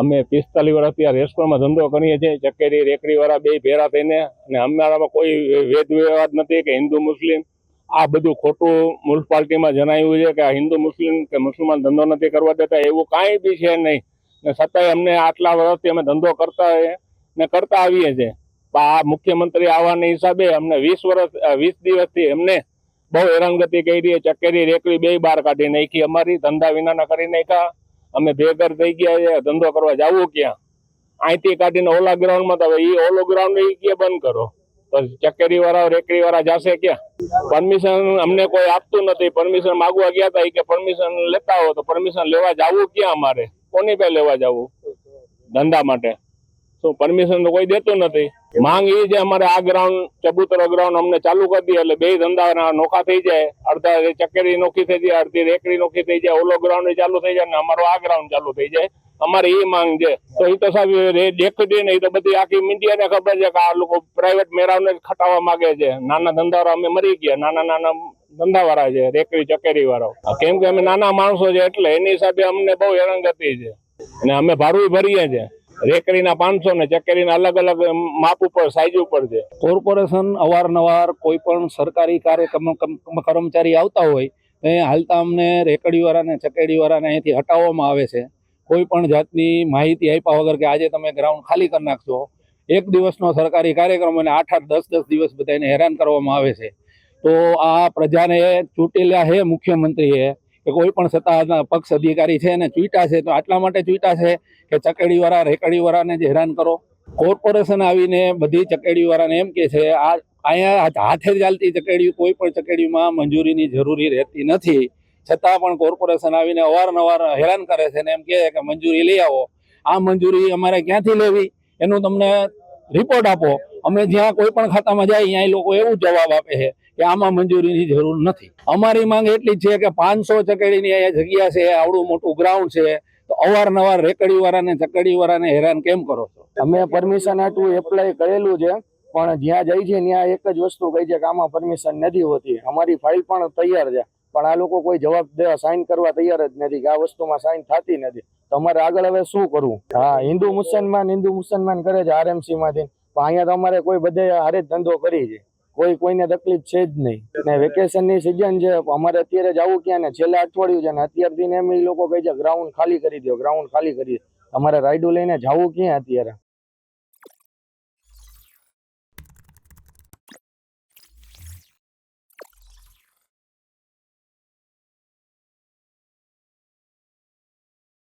અમે પિસ્તાલીસ વર્ષથી આ રેસ્ટોરન્ટમાં ધંધો કરીએ છીએ. ચકેરી રેકડી વાળા બે ભેરા થઈને અને અમારામાં કોઈ વેદ વિવાદ નથી કે હિન્દુ, મુસ્લિમ. આ બધું ખોટું મ્યુનિસિપાલિટીમાં જણાવ્યું છે કે આ હિન્દુ, મુસ્લિમ કે મુસલમાન ધંધો નથી કરવા દેતા, એવું કાંઈ બી છે નહીં. ને છતાંય અમને આટલા વર્ષથી અમે ધંધો કરતા ને કરતા આવીએ છીએ. આ મુખ્યમંત્રી આવવાના હિસાબે અમને વીસ વર્ષ વીસ દિવસથી એમને બહુ હેરાનગતિ કરી, ચકેરી, રેકડી બે બહાર કાઢી નાખી. અમારી ધંધા વિનાના કરી નાખ્યા. અમે ભેગર થઈ ગયા છે, ધંધો કરવા જવું ક્યાં? અહીંથી કાઢીને ઓલા ગ્રાઉન્ડમાં તો એ ઓલો ગ્રાઉન્ડ એ કે બંધ કરો? તો ચકેરી વાળા રેકડી વાળા જશે ક્યાં? પરમિશન અમને કોઈ આપતું નથી. પરમિશન માગવા ગયા હતા કે પરમિશન લેતા હો તો પરમિશન લેવા જવું ક્યાં અમારે? કોની પાસે લેવા જવું? ધંધા માટે. શું પરમિશન તો કોઈ દેતું નથી. માંગ એ છે અમારે આ ગ્રાઉન્ડ ચબુતરો ગ્રાઉન્ડ અમને ચાલુ કરી દે, એટલે બે ધંધા નોખા થઈ જાય. અડધા ચકેરી નોખી થઈ જાય, અડધી રેકડી નોખી થઈ જાય, ઓલો ગ્રાઉન્ડ ચાલુ થઈ જાય ને અમારો આ ગ્રાઉન્ડ ચાલુ થઈ જાય. અમારે એ માંગ છે. તો એ તો સાહેબ દેખતી નહીં તો બધી આખી મીડિયાને ખબર છે કે આ લોકો પ્રાઇવેટ મેરાવને જ ખટાવવા માંગે છે. નાના ધંધાવાળા અમે મરી ગયા. નાના નાના ધંધાવાળા છે, રેકડી ચકેરી વાળા કેમ કે અમે નાના માણસો છે, એટલે એની હિસાબે અમને બહુ હેરાનગતિ છે. અને અમે ભાડું ભરીએ છીએ. રેકડીના પાંચસો ને ચકેરીના અલગ અલગ માપ ઉપર સાઈઝ ઉપર છે. કોર્પોરેશન અવારનવાર કોઈ પણ સરકારી કાર્યક્રમ કર્મચારી આવતા હોય એ હાલતા અમને રેકડીવાળાને ચકેડીવાળાને અહીંથી હટાવવામાં આવે છે. કોઈ પણ જાતની માહિતી આપ્યા વગર કે આજે તમે ગ્રાઉન્ડ ખાલી કરી નાખશો, એક દિવસનો સરકારી કાર્યક્રમ અને આઠ આઠ, દસ દસ દિવસ બધાને હેરાન કરવામાં આવે છે. તો આ પ્રજાને ચૂંટેલા હે મુખ્યમંત્રીએ. કે કોઈ પણ સત્તાના પક્ષ અધિકારી છે અને ચૂંટા છે, તો આટલા માટે ચૂંટા છે કે ચકેડીવાળા, રેકડીવાળાને જ હેરાન કરો. કોર્પોરેશન આવીને બધી ચકેડીવાળાને એમ કે છે, આ, અહીંયા હાથે ચાલતી ચકેડીઓ, કોઈ પણ ચકેડીમાં મંજૂરીની જરૂરી રહેતી નથી. છતાં પણ કોર્પોરેશન આવીને અવારનવાર હેરાન કરે છે ને એમ કહે કે, મંજૂરી લઈ આવો. આ મંજૂરી અમારે ક્યાંથી લેવી? એનું તમને રિપોર્ટ આપો. અમે જ્યાં કોઈ પણ ખાતામાં જાય, ત્યાં એ લોકો એવું જવાબ આપે છે. કે આમાં મંજૂરીની જરૂર નથી. અમારી માંગ એટલી છે કે પાંચસો ચકડીની અહીંયા જગ્યા છે, આવડું મોટું ગ્રાઉન્ડ છે, તો અવારનવાર રેકડીવાળાને, ચકેડીવાળાને હેરાન કેમ કરો છો? અમે પરમિશન આટલું એપ્લાય કરેલું છે, પણ જ્યાં જાય છે ત્યાં એક જ વસ્તુ કહી છે કે આમાં પરમિશન નથી હોતી. અમારી ફાઇલ પણ તૈયાર છે, પણ આ લોકો કોઈ જવાબ દેવા સાઇન કરવા તૈયાર જ નથી, કે આ વસ્તુમાં સાઇન થતી નથી. તો અમારે આગળ હવે શું કરવું? હા, હિન્દુ મુસલમાન હિન્દુ મુસલમાન કરે છે આરએમસી માંથી. પણ અહીંયા તો અમારે કોઈ બધે હારે જ ધંધો કરી છે. કોઈ, કોઈને તકલીફ છે જ નહીં. ને વેકેશનની સિઝન છે અમારે અત્યારે જવું ક્યાં ને? છેલ્લા અઠવાડિયું છે ને અત્યારથી એમ એ લોકો કહે છે ગ્રાઉન્ડ ખાલી કરી દો ગ્રાઉન્ડ ખાલી કરી અમારે રાઈડું લઈને જવું ક્યાં અત્યારે?